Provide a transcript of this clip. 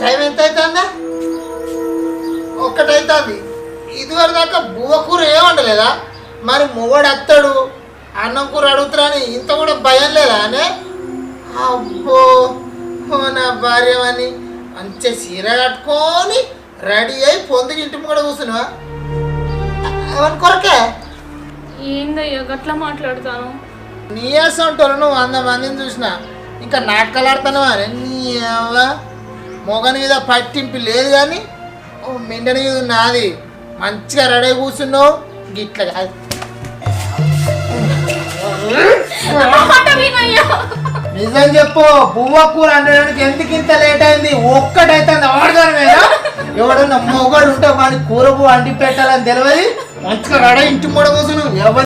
Time ఎంత అవుతుందా ఒక్కటైతుంది. ఇదివరకు దాకా బువ్వ కూర ఏమంటలేదా మరి మొగడు అత్తడు అన్నం కూర అడుగుతారని ఇంత కూడా భయం లేదా అని అబ్బో నా భార్య అని మంచి చీర కట్టుకొని రెడీ అయి పొందికి ఇంటి కూడా కూర్చున్నావా? కొరకే? ఏందయ్యా గట్లా మాట్లాడతాను. నీ వేసంటారు నువ్వు వంద మందిని చూసిన. ఇంకా నాటకాలు ఆడుతున్నావా నీ మొగని మీద పట్టింపు లేదు కానీ ఓ మెండని మీద నాది. మంచిగా రెడీ కూర్చున్నావు గిట్ల కాదు నిజం చెప్పు బువ్వ కూర అనడానికి ఎందుకు ఇంత లేట్ అయింది? ఒక్కటైతే ఆడదాని మీద ఎవడన్నా మొగడు ఉంటే వాడికి కూర పువ్వు అంటి పెట్టాలని తెలియదు. మంచిగా రెడీ ఇంటి మూడ కూర్చున్నావు. ఎవరు